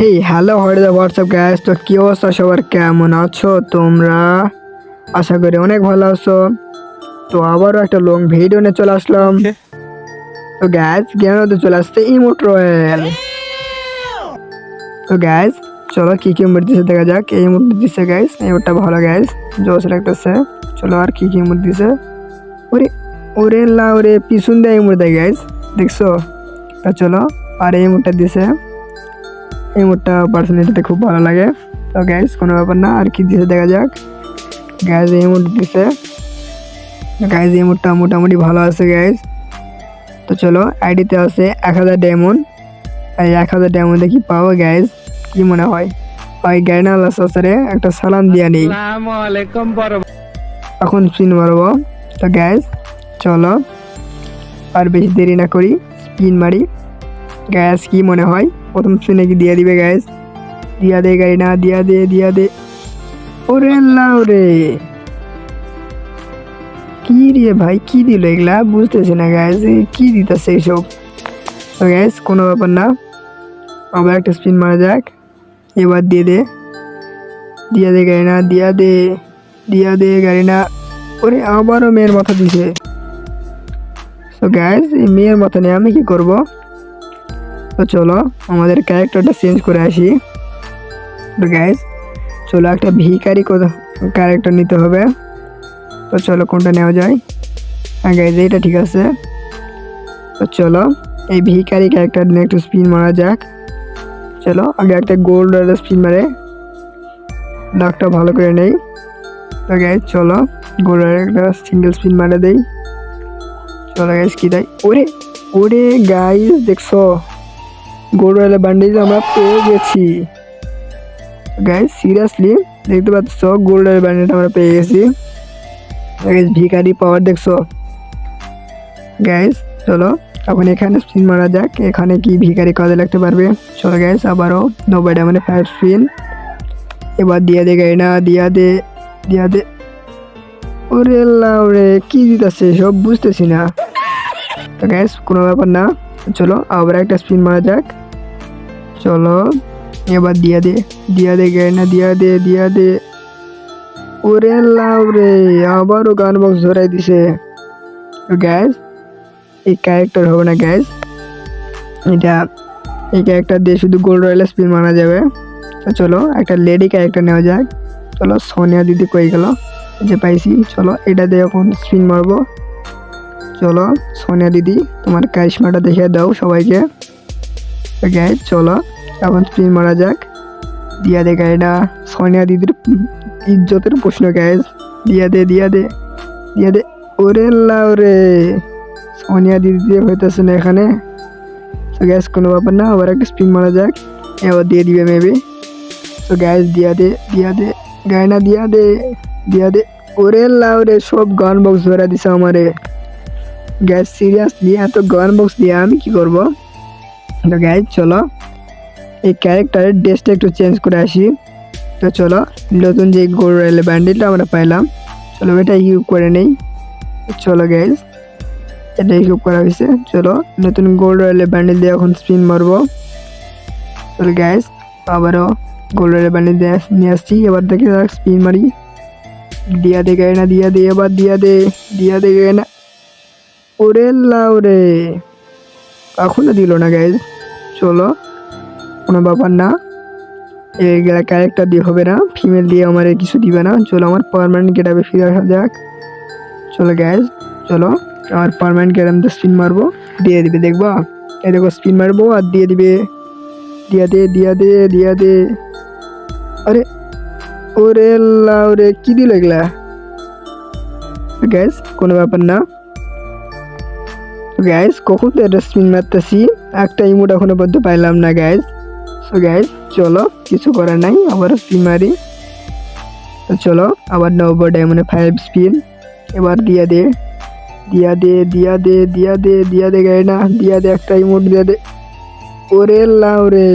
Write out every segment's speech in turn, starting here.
Hey hello what what's up guys তো কী অবস্থা? সবার কেমন আছো তোমরা? আশা করি অনেক ভালো আছো। তো আবারও একটা লং ভিডিও নিয়ে চলে আসলাম। তো গ্যাস গেমে চলে আসছে ইমোট রয়েল তো গ্যাস চলো কী কী ইমোট দিছে দেখা যাক। এই ইমোট দিছে গ্যাস ইমোটটা ভালো গ্যাস জোস লাগতেছে। চলো আর কী কী ইমোট দিছে। ওরে ওরে লা ওরে পিছন দেয় ইমোট দেয় গ্যাস দেখছ? তা চলো আর এই ইমোটটা দিছে। এই মোটটা পার্সোনালিটিতে খুব ভালো লাগে। তো গ্যাস কোনো ব্যাপার না আর কি দিছে দেখা যাক। গ্যাস এই মোট দিছে। গ্যাস এই মোটটা মোটামুটি ভালো আছে গ্যাস তো চলো আইডিতে আছে এক হাজার ডায়মন্ড এই এক হাজার ডায়মন্ডে কি পাবো গ্যাস কি মনে হয়? ওই গাইনা আল্লাহ সসারে একটা সালাম দিয়া নেই। এখন স্পিন মারবো। তো গ্যাস চলো। আর বেশি দেরি না করি স্পিন মারি। গ্যাস কি মনে হয়? প্রথম স্পিনে কি দিয়ে দিবে গ্যাস দিয়া দে, গাড়ি না, দিয়া দে দিয়া দে। ওরে রে কি রে ভাই, কি দিল এগুলা? বুঝতেছি না গ্যাস কি দিতেছে এইসব তো কোনো ব্যাপার না। আবার একটা স্পিন মারা যাক। এবার দিয়ে দে। দিয়া দে, গাড়ি না, দিয়া দে। দিয়া দে, গাড়ি না। ওরে, আবারও মেয়ের মাথা দিছে। তো গ্যাস এই মেয়ের মাথা নিয়ে আমি কি করব? তো চলো আমাদের ক্যারেক্টারটা চেঞ্জ করে আসি। তো গ্যাস চলো একটা ভিকারি ক্যারেক্টার নিতে হবে। তো চলো কোনটা নেওয়া যায়? হ্যাঁ গ্যাস এইটা ঠিক আছে। তো চলো এই ভিকারি ক্যারেক্টার নিয়ে একটু স্পিন মারা যাক। চলো আগে একটা গোল্ড স্পিন মারে। ডাকটা ভালো করে নেই। তো গ্যাস চলো গোড়ার একটা সিঙ্গেল স্পিন মারে দেই। চলো গ্যাস কী দেয়? ওরে ওরে গাইস দেখছ? গোড়ার বান্ডিজ আমরা পেয়ে গেছি। গাইস সিরিয়াসলি দেখতে পাচ্ছ গোল্ডের ব্যান্ডেড আমরা পেয়ে গেছি। ভিকারি পাওয়ার দেখছ? গ্যাস চলো, এখন এখানে স্পিন মারা যাক। এখানে কি ভিকারি কাজে লাগতে পারবে? চলো গ্যাস আবারও নব্বই ডায়মন্ডে ফাইভ স্পিন এবার দিয়া দে গাড়ি না, দিয়া দে দিয়া দে। ওরে লাউরে কি দিতেছে সব বুঝতেছি না। তো গ্যাস কোনো ব্যাপার না। চলো, আবার একটা স্পিন মারা যাক। চলো, এবার দিয়া দে দিয়া দে গাড়ি না দিয়া দে দিয়া দে। ওরে লাউরে আবারও গান বক্স ধরাই দিছে। গ্যাস এই ক্যারেক্টার হবে না গ্যাস এটা, এই ক্যারেক্টার দিয়ে শুধু গোল্ড রয়্যাল স্পিন মারা যাবে। তো চলো, একটা লেডি ক্যারেক্টার নেওয়া যাক। চলো, সোনিয়া দিদি কই গেল? যে পাইছি। চলো, এটা দিয়ে এখন স্পিন মারবো। চলো, সোনিয়া দিদি, তোমার কারিশমাটা দেখে দাও সবাইকে। গ্যাস চলো। এখন স্পিন মারা যাক। দিয়া দে গাড়িটা সোনিয়া দিদির ইজ্জতের প্রশ্ন গ্যাস দিয়া দে দিয়া দে দিয়া দে। ওরে লাও রে সোনিয়া দিদি দিয়ে হইতেছে না এখানে। তো গ্যাস কোনো ব্যাপার না, আবার একটা স্পিন মারা যাক। এবার দিয়ে দিবে মেবি তো গ্যাস দিয়া দে দিয়া দে। গায়না, দিয়া দে দিয়া দে। ওরে লাউ রে সব গান বক্স ধরা দিছে আমারে। গ্যাস সিরিয়াসলি এত গান বক্স দিয়ে আমি কি করব? তো গ্যাস চলো। এই ক্যারেক্টারের ড্রেসটা একটু চেঞ্জ করে আসি। তো চলো, নতুন যে গোল রয়েল ব্যান্ডেলটা আমরা পাইলাম, চলো এটা ইউজ করে নেই। চলো গ্যাস এটা ইউজ করা হয়েছে। চলো, নতুন গোল্ড রয়েল ব্যান্ডেল দিয়ে এখন স্পিন মারবো। চলো গ্যাস আবারও গোল্ডের বানি দিয়ে নিয়ে আসছি। এবার দেখে স্পিন মারি। দিয়া দে গায়ে না দিয়া দে, এবার দিয়া দে দিয়া দে গায়ে না ওরে লাউ রে এখনও দিল না গাইজ চলো। কোনো ব্যাপার না। এইগুলা ক্যারেক্টার দিয়ে হবে না। ফিমেল দিয়ে আমার কিছু দিবে না। চলো, আমার পারমানেন্ট গেটাবে ফিরে আসা যাক। চলো গ্যাস চলো আমার পারমানেন্ট গেটাম দিয়ে স্পিন মারবো। দিয়ে দিবে, দেখবা? এই দেখো স্পিন মারবো আর দিয়ে দিবে। দিয়া দে দিয়া দে দিয়া দে। আরে, ওরে লাউ রে কি দিল এগুলা? গ্যাস কোনো ব্যাপার না। গ্যাস কখন তো এটা স্পিন মারতেছি? একটা ইমোট এখনও পর্যন্ত পাইলাম না গ্যাস সো গ্যাস চলো, কিছু করার নাই আবার স্পিন মারি। চলো, আবার নব্বই ডায়মন্ডে ফাইভ স্পিন এবার দিয়া দে দিয়া দে দিয়া দে দিয়া দে দিয়া দে গাড়ি না, দিয়া দে একটা ইমোট দিয়া দে। ওরে লাউ রে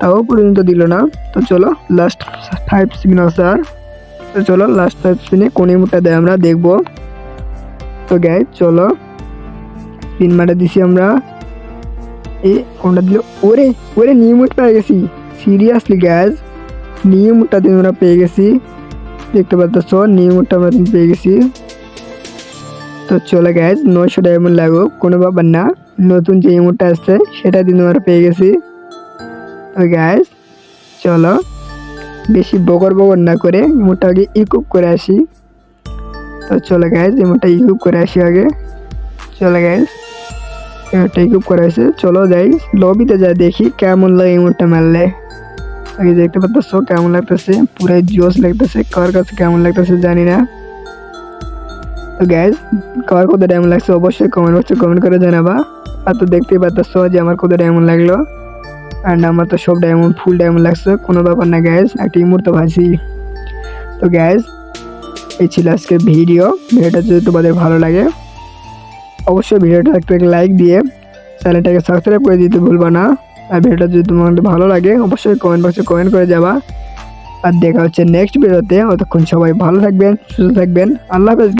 তাও পর্যন্ত দিল না। তো চলো লাস্ট ফাইভ স্পিন স্যার তো চলো লাস্ট ফাইভ স্পিনে কোন ইমোটটা দেয় আমরা দেখব। তো গ্যাস চলো স্পিন মারা দিছি আমরা। এ কোনটা দিল। ওরে ওরে নিয়মুট পেয়ে গেছি। সিরিয়াসলি গ্যাস নিয়মুটটা দিন আমরা পেয়ে গেছি। দেখতে পাচ্ছ নিয়মুটটা আমরা পেয়ে গেছি। তো চলে গ্যাস নয়শো ডায়মন্ড লাগুক, কোনো ব্যাপার না। নতুন যে ইমোটটা আসছে, সেটা দিন আমরা পেয়ে গেছি। তো গ্যাস চলো। বেশি বগর বগর না করে ইমোটটা আগে ইকুপ করে আসি। তো চলে গ্যাস ইমোটটা ইকুপ করে আসি আগে। চলে গ্যাস ইমোটটা ইকুপ করে আসে চলো যাই লবিতে যাই দেখি কেমন লাগে ইমোটটা মারলে। আগে দেখতে পাচ্ছ কেমন লাগতেছে, পুরো জোস লাগতেছে, কার কাছে কেমন লাগতেছে জানি না। তো গ্যাস কার কত ডায়মন্ড লাগছে অবশ্যই কমেন্ট বক্সে কমেন্ট করে জানাবা। আর তো দেখতেই পাচ্ছ যে আমার কত ডায়মন্ড লাগল। অ্যান্ড আমার তো সব ডায়মন্ড ফুল ডায়মন্ড লাগছে, কোনো ব্যাপার না গ্যাস একটা ইমোট তো ভাসি। তো গ্যাস এই ছিল আজকের ভিডিও ভিডিওটা যদি তোমাদের ভালো লাগে অবশ্যই ভিডিওটা একটু লাইক দিয়ে চ্যানেলটাকে সাবস্ক্রাইব করে দিতে ভুলবা না। আর ভিডিওটা যদি তোমাদের ভালো লাগে, অবশ্যই কমেন্ট বক্সে কমেন্ট করে যাবা। আর দেখা হচ্ছে নেক্সট ভিডিওতে অতক্ষণ সবাই ভালো থাকবেন, সুস্থ থাকবেন। আল্লাহ হাফেজ।